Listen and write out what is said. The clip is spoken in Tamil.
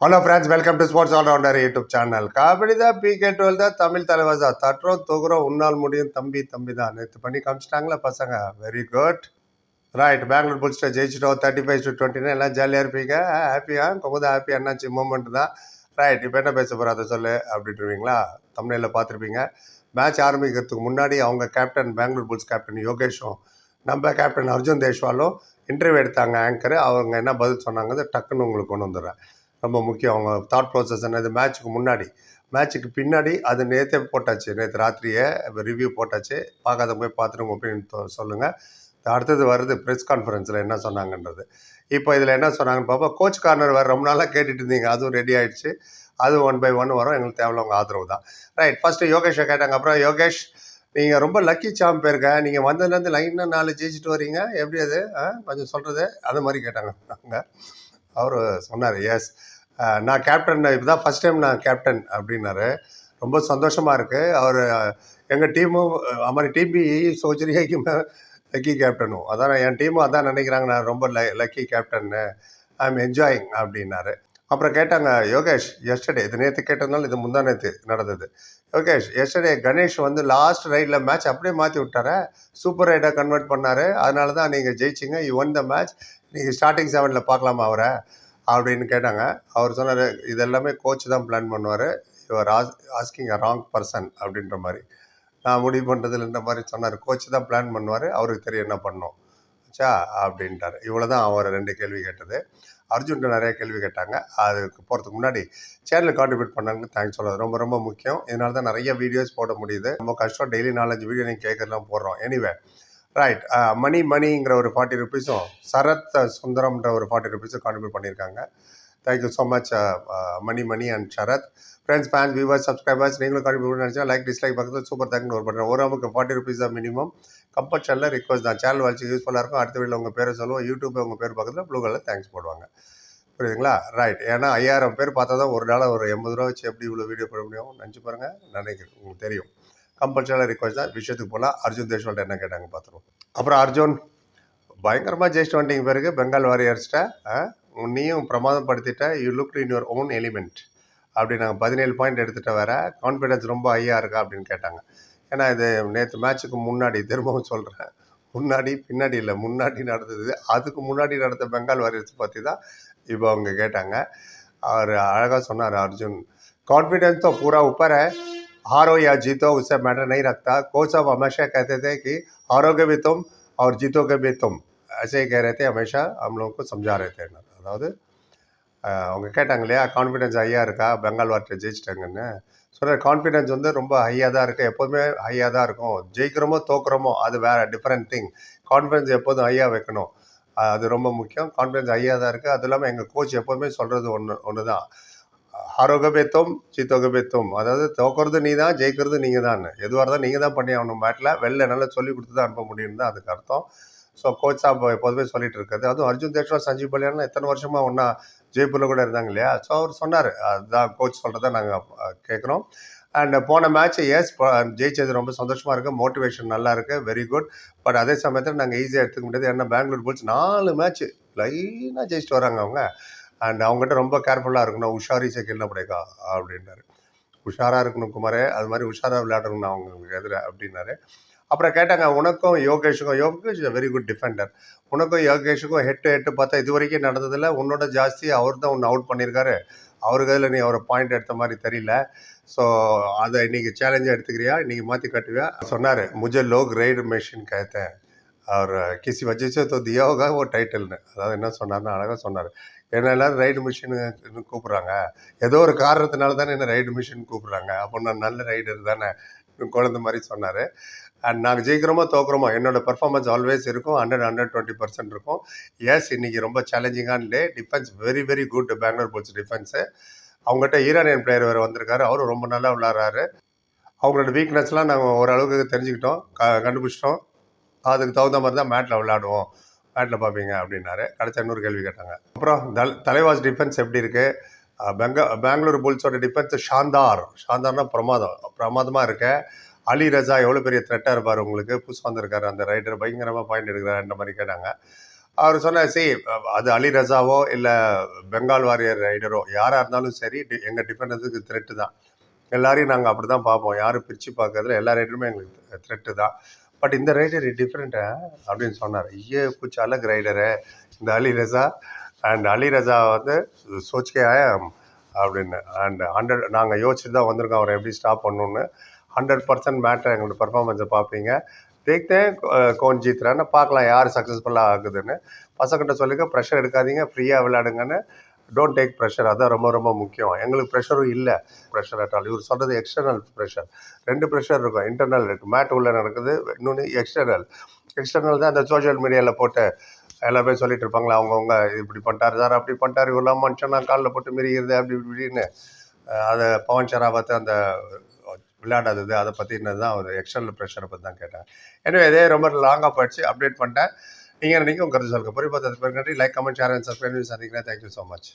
Hello friends welcome to Sports Allrounder YouTube channel kabaddi தான் பிகே டுவெல் தான் தமிழ் தலைவர் தான். தட்டுறோம் தொகுறோம் உன்னால் முடியும் தம்பி தம்பி தான். நேற்று பண்ணி காமிச்சிட்டாங்களா பசங்க? வெரி குட் ரைட் பெங்களூர் புல்ஸ்டர் ஜெயிச்சிட்டோம் தேர்ட்டி ஃபைவ் டு டுவெண்ட்டின்னு எல்லாம் ஜாலியாக இருப்பீங்க. ஹாப்பியா கொஞ்சம் ஹாப்பி என்னாச்சு? மூமெண்ட் தான். ரைட் இப்போ என்ன பேச போகிற அதை சொல்லு அப்படின்ட்டுருவீங்களா? தமிழில் பார்த்துருப்பீங்க. மேட்ச் ஆரம்பிக்கிறதுக்கு முன்னாடி அவங்க கேப்டன் பெங்களூர் புல்ஸ் கேப்டன் யோகேஷும் நம்ம கேப்டன் அர்ஜுன் தேஷ்வாலும் இன்டர்வியூ எடுத்தாங்க ஆங்கர் அவங்க என்ன பதில் சொன்னாங்க டக்குன்னு உங்களுக்கு கொண்டு வந்துடுறேன். ரொம்ப முக்கியம். அவங்க தாட் ப்ராசஸ் என்னது மேட்ச்சுக்கு முன்னாடி. மேட்ச்சுக்கு பின்னாடி அது நேற்றே போட்டாச்சு. நேற்று ராத்திரியே ரிவ்யூ போட்டாச்சு. பார்க்காத போய் பார்த்துட்டு அப்படின்னு சொல்லுங்கள் அடுத்தது வருது ப்ரெஸ் கான்ஃபரன்ஸில் என்ன சொன்னாங்கன்றது. இப்போ இதில் என்ன சொன்னாங்கன்னு பார்ப்போம் கோச் கார்னர் வேறு ரொம்ப நாளாக கேட்டுட்டு இருந்தீங்க. அதுவும் ரெடி ஆகிடுச்சு அது ஒன் பை ஒன் வரும். எங்களுக்கு தேவையில்ல உங்கள் ஆதரவு தான். ரைட் ஃபஸ்ட்டு யோகேஷை கேட்டாங்க. அப்புறம் யோகேஷ் நீங்கள் ரொம்ப லக்கி சாம் பேருங்க. நீங்கள் வந்ததுலேருந்து லைனாக நாலு ஜெயிச்சுட்டு வரீங்க. எப்படி அது? ஆ கொஞ்சம் சொல்கிறது அது மாதிரி கேட்டாங்க. நாங்கள் அவர் சொன்னார் எஸ் நான் கேப்டன் இதுதான் ஃபஸ்ட் டைம் நான் கேப்டன் அப்படின்னாரு. ரொம்ப சந்தோஷமாக இருக்குது அவர் எங்கள் டீமும் அமரி டீம் பி சோச்சரிக்கு லக்கி கேப்டனும் அதான் என் டீமும் அதான் நினைக்கிறாங்க. நான் ரொம்ப ல லக்கி கேப்டன்னு ஐ எம் என்ஜாயிங் அப்படின்னாரு. அப்புறம் கேட்டாங்க யோகேஷ் எஸ்டர்டே இது நேற்று கேட்டதுனால இது முந்தா நேற்று நடந்தது. யோகேஷ் எஸ்டர்டே கணேஷ் வந்து லாஸ்ட் ரைடில் மேட்ச் அப்படியே மாற்றி விட்டார. சூப்பர் ரைடாக கன்வெர்ட் பண்ணார். அதனால தான் நீங்கள் ஜெயிச்சிங்க யூ ஒன் த மேட்ச் நீங்கள் ஸ்டார்டிங் செவனில் பார்க்கலாமா அவரை? அப்படின்னு கேட்டாங்க. அவர் சொன்னார் இது எல்லாமே கோச் தான் பிளான் பண்ணுவார். You're as asking a wrong person அப்படின்ற மாதிரி. நான் முடிவு பண்ணுறதுலன்ற மாதிரி சொன்னார். கோச் தான் பிளான் பண்ணுவார். அவருக்கு தெரியும் என்ன பண்ணும் ஆச்சா அப்படின்ட்டார். இவ்வளோ தான் அவர் ரெண்டு கேள்வி கேட்டது. அர்ஜுன்கிட்ட நிறைய கேள்வி கேட்டாங்க. அதுக்கு போகிறதுக்கு முன்னாடி சேனல் கான்ட்ரிபியூட் பண்ணாங்க தேங்க்ஸ் சொல்கிறது ரொம்ப ரொம்ப முக்கியம். இதனால தான் நிறைய வீடியோஸ் போட முடியுது. ரொம்ப கஷ்டம். டெய்லி நாலஞ்சு வீடியோ நீங்கள் கேட்கறதுலாம் போடுறோம். எனிவே ரைட் மணி மணிங்கிற ஒரு ஃபார்ட்டி ருபீஸும் சரத் சுந்தரம்ன்ற ஒரு ஃபார்ட்டி ருபீஸும் கான்ட்ரிபியூட் பண்ணியிருக்காங்க. Thank you so much Mani Mani and Sarath. Friends fans viewers subscribers நீங்களும் கான்ட்ரிபியூட் நினச்சா லைக் டிஸ்லைக் பக்கத்தில் சூப்பர் தேங்க்னு ஒரு பண்ணுறேன் ஒரு நமக்கு ஃபார்ட்டி ருபீஸ் தான் மினிமம் கம்பல்ஷனில் ரிக்வஸ்ட் தான். சேனல் வச்சு யூஸ்ஃபுல்லாக இருக்கும். அடுத்த வீடியோவில் உங்கள் பேரை சொல்லுவோம். யூடியூப் உங்கள் பேர் பக்கத்தில் ப்ளூ கலர் தேங்க்ஸ் போடுவாங்க. புரியுதுங்களா? ரைட் ஏன்னா ஐயாயிரம் பேர் பார்த்தா தான் ஒரு நாள் ஒரு எண்பது ரூபா வச்சு எப்படி இவ்வளோ வீடியோ போட முடியும் நினச்சி பாருங்கள் நினைக்கிறேன் உங்களுக்கு தெரியும். கம்பல்சரியான ரிக்வஸ்ட் தான். விஷயத்துக்கு போனால் அர்ஜுன் தேஷ்வால்ட் என்ன கேட்டாங்க பார்த்துருவோம். அப்புறம் அர்ஜுன் பயங்கரமாக ஜெயிச்சுட்டு வண்டிங்க பிறகு பெங்கால் வாரியர்ஸ்ட்டை நீயும் பிரமாதம் படுத்திட்ட you look in your own element அப்படி நாங்கள் பதினேழு பாயிண்ட் எடுத்துகிட்ட வேற கான்ஃபிடன்ஸ் ரொம்ப ஹையாக இருக்கா அப்படின்னு கேட்டாங்க. ஏன்னா இது நேற்று மேட்ச்சுக்கு முன்னாடி திரும்பவும் சொல்கிறேன் முன்னாடி பின்னாடி இல்லை முன்னாடி நடந்தது. அதுக்கு முன்னாடி நடந்த பெங்கால் வாரியர்ஸ் பற்றி தான் இப்போ அவங்க கேட்டாங்க. அவர் அழகாக சொன்னார் அர்ஜுன் கான்ஃபிடென்ஸ் பூரா உப்பரை हारो या जीतो उससे मैटर नहीं रखता कोच साहब हमेशा कहते थे कि हारोगे भी तुम और जीतोगे भी तुम ऐसे ही कह रहे थे हमेशा हम लोगों को समझा रहे थे அதாவது அஹ், அவங்க கேட்டாங்க இல்லையா கான்ஃபிடென்ஸ் ஹையாக இருக்கா பெங்கால் வார்த்தை ஜெயிச்சிட்டாங்கன்னு சொல்கிற கான்ஃபிடென்ஸ் வந்து ரொம்ப ஹையாக தான் இருக்குது எப்போதுமே ஹையாக தான் இருக்கும் ஜெயிக்கிறோமோ தோக்குறோமோ அது வேறு டிஃப்ரெண்ட் திங் கான்ஃபிடென்ஸ் எப்போதும் ஹையாக வைக்கணும் அஹ், அது ரொம்ப முக்கியம் கான்ஃபிடென்ஸ் ஹையாக தான் இருக்குது அது இல்லாமல் எங்கள் கோச் எப்போதுமே சொல்கிறது ஒன்று ஒன்று தான் ஹரோக பேத்தும் அதாவது தோக்கிறது நீ தான் ஜெயிக்கிறது நீங்கள் தான் எதுவாக இருந்தால் நீங்கள் தான் பண்ணி ஆகணும் மேட்டில் வெளில நல்லா சொல்லி கொடுத்து தான் அனுப்ப முடியும் தான் அதுக்கு அர்த்தம். ஸோ கோச் சாப் எப்போதுமே சொல்லிட்டு இருக்கிறது அதுவும் அர்ஜுன் தேஷ்வா சஞ்சீவ் பலியானா எத்தனை வருஷமாக ஒன்றா ஜெய்ப்பூரில் கூட இருந்தாங்க இல்லையா? ஸோ அவர் சொன்னார். அதுதான் கோச் சொல்கிறத நாங்கள் கேட்குறோம். அண்ட் போன மேட்ச் எஸ் ஜெயிச்சது ரொம்ப சந்தோஷமாக இருக்குது மோட்டிவேஷன் நல்லா இருக்குது வெரி குட் பட் அதே சமயத்தில் நாங்கள் ஈஸியாக எடுத்துக்க முடியாது. ஏன்னா பெங்களூர் புல்ஸ் நாலு மேட்ச் லைனாக ஜெயிச்சிட்டு வராங்க அவங்க. அண்ட் அவங்ககிட்ட ரொம்ப கேர்ஃபுல்லாக இருக்கணும். உஷாரி சே கில்ல அப்படின்னாரு. உஷாராக இருக்கணும் குமாரே. அது மாதிரி உஷாராக விளையாடணும் அவங்க எதிர அப்படின்னாரு. அப்புறம் கேட்டாங்க உனக்கும் யோகேஷுக்கும் Yogesh is very good defender உனக்கும் யோகேஷுக்கும் ஹெட்டு ஹெட்டு பார்த்தா இது வரைக்கும் நடந்ததில் உன்னோட ஜாஸ்தி அவர் தான் உன்னை அவுட் பண்ணியிருக்காரு. அவருக்கு அதில் நீ அவரை பாயிண்ட் எடுத்த மாதிரி தெரியல. ஸோ அதை இன்றைக்கி சேலஞ்சாக எடுத்துக்கிறியா? இன்றைக்கி மாற்றி கட்டுவியா? சொன்னார் முஜ லோக் ரைடு மெஷின் கேத்தேன் அவர் கிசி வச்சு தோ தியோகா ஓ டைட்டில்னு அதாவது என்ன சொன்னார்னா அழகாக சொன்னார். என்ன எல்லாரும் ரைடு மிஷின்னு கூப்பிட்றாங்க. ஏதோ ஒரு காரணத்தினால தானே என்ன ரைடு மிஷின் கூப்பிட்றாங்க. அப்போ நான் நல்ல ரைடர் தானே? குழந்தை மாதிரி சொன்னார். அண்ட் நாங்கள் ஜெயிக்கிறோமோ தோக்குறோமோ என்னோட பர்ஃபார்மன்ஸ் ஆல்வேஸ் இருக்கும். ஹண்ட்ரட் ஹண்ட்ரட் டுவெண்ட்டி பர்சன்ட் இருக்கும். எஸ் இன்னைக்கு ரொம்ப சேலஞ்சிங்கான day defence very very good Bengaluru Bulls defence அவங்ககிட்ட ஈரானியன் பிளேயர் வேறு வந்திருக்காரு. அவரும் ரொம்ப நல்லா விளாட்றாரு அவங்களோட வீக்னஸ்லாம் நாங்கள் ஓரளவுக்கு தெரிஞ்சுக்கிட்டோம். க கண்டுபிடிச்சிட்டோம். அதுக்கு தகுந்த மாதிரி தான் மேட்டில் விளாடுவோம் பேட்டில் பார்ப்பீங்க அப்படின்னாரு. கடைசி இன்னொரு கேள்வி கேட்டாங்க. அப்புறம் தல் தலைவாஸ் டிஃபென்ஸ் எப்படி இருக்குது பெங்க பெங்களூர் புல்ஸோட டிஃபென்ஸ் ஷாந்தார். ஷாந்தார்னா பிரமாதம். பிரமாதமாக இருக்க. அலி ரஜா எவ்வளோ பெரிய த்ரெட்டாக இருப்பார் உங்களுக்கு? புதுசு வந்திருக்காரு அந்த ரைடர் பயங்கரமாக பாயிண்ட் எடுக்கிறாருன்ற மாதிரி கேட்டாங்க. அவர் சொன்னார் சி அது அலி ரஜாவோ இல்லை பெங்கால் வாரியர் ரைடரோ? யாராக இருந்தாலும் சரி டி எங்கள் டிஃபெண்டர்ஸுக்கு த்ரெட்டு தான். எல்லாரையும் நாங்கள் அப்படி தான் பார்ப்போம். யாரும் பிரித்து பார்க்கறதுல எல்லா ரைடருமே எங்களுக்கு த்ரெட்டு தான். பட் இந்த ரைடர் டிஃப்ரெண்ட்டு அப்படின்னு சொன்னார். ஐயே குச் அலக் ரைடரு இந்த அலி ரசா? அண்ட் அலி ரசா வந்து சோச்கே ஆயம் அப்படின்னு. அண்ட் ஹண்ட்ரட் நாங்கள் யோசிச்சு தான் வந்திருக்கோம். அவரை எப்படி ஸ்டாப் பண்ணணுன்னு ஹண்ட்ரட் பர்சன்ட் மேட்டர் எங்களோட பர்ஃபார்மன்ஸை பார்ப்பீங்க. தேக்தேன் கோன் ஜீத்ரான்னு பார்க்கலாம் யார் சக்ஸஸ்ஃபுல்லாக ஆகுதுன்னு. பசங்கிட்ட சொல்லிக்க ப்ரெஷர் எடுக்காதீங்க ஃப்ரீயாக விளையாடுங்கன்னு. டோன்ட் டேக் ப்ரெஷர் அதான் ரொம்ப ரொம்ப முக்கியம். எங்களுக்கு ப்ரெஷரும் இல்லை. ப்ரெஷர் அட்டால் இவர் சொல்கிறது எக்ஸ்டர்னல் ப்ரெஷர் ரெண்டு ப்ரெஷர் இருக்கும். இன்டர்னல் இருக்குது மேட் உள்ளே நடக்குது. இன்னொன்று எக்ஸ்டர்னல் எக்ஸ்டர்னல் தான் அந்த சோஷியல் மீடியாவில் போட்டு எல்லாமே சொல்லிட்டு இருப்பாங்களா அவங்கவுங்க இப்படி பண்ணிட்டாரு சார் அப்படி பண்ணிட்டாரு இவரெல்லாம் மனுஷனா காலில் போட்டு மிரிகிறது அப்படி இப்படின்னு. அதை பவன் ஷராவத்து அந்த விளையாடாதது அதை பற்றினது தான் ஒரு எக்ஸ்டர்னல் ப்ரெஷரை பற்றி தான் கேட்டேன் எனவே இதே ரொம்ப லாங்காக போயிடுச்சு. அப்டேட் பண்ணிட்டேன். நீங்கள் நினைக்கும் கருத்து சொல்லுங்கள் பொறி பார்த்தது நன்றி like comment share and subscribe சந்திக்கிறேன் தேங்க்யூ ஸோ மச்